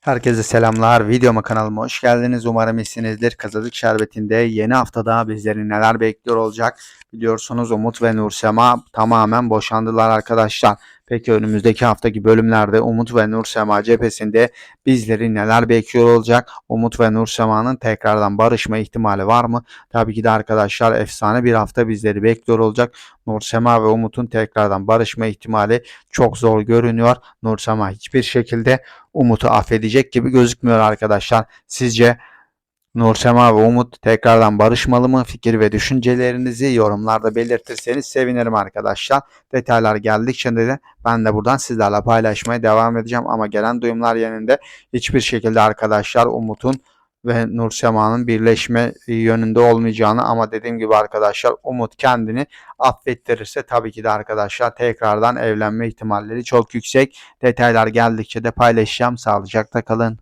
Herkese selamlar. Videoma kanalıma hoş geldiniz. Umarım iyisinizdir. Kazandık Şerbeti'nde yeni haftada bizleri neler bekliyor olacak? Biliyorsunuz Umut ve Nursema tamamen boşandılar arkadaşlar. Peki önümüzdeki haftaki bölümlerde Umut ve Nursema cephesinde bizleri neler bekliyor olacak? Umut ve Nursema'nın tekrardan barışma ihtimali var mı? Tabii ki de arkadaşlar efsane bir hafta bizleri bekliyor olacak. Nursema ve Umut'un tekrardan barışma ihtimali çok zor görünüyor. Nursema hiçbir şekilde Umut'u affedecek gibi gözükmüyor arkadaşlar. Sizce Nursema ve Umut tekrardan barışmalı mı? Fikir ve düşüncelerinizi yorumlarda belirtirseniz sevinirim arkadaşlar. Detaylar geldikçe de ben de buradan sizlerle paylaşmaya devam edeceğim. Ama gelen duyumlar yönünde hiçbir şekilde arkadaşlar Umut'un ve Nursema'nın birleşme yönünde olmayacağını ama dediğim gibi arkadaşlar Umut kendini affettirirse tabii ki de arkadaşlar tekrardan evlenme ihtimalleri çok yüksek. Detaylar geldikçe de paylaşacağım. Sağlıcakla kalın.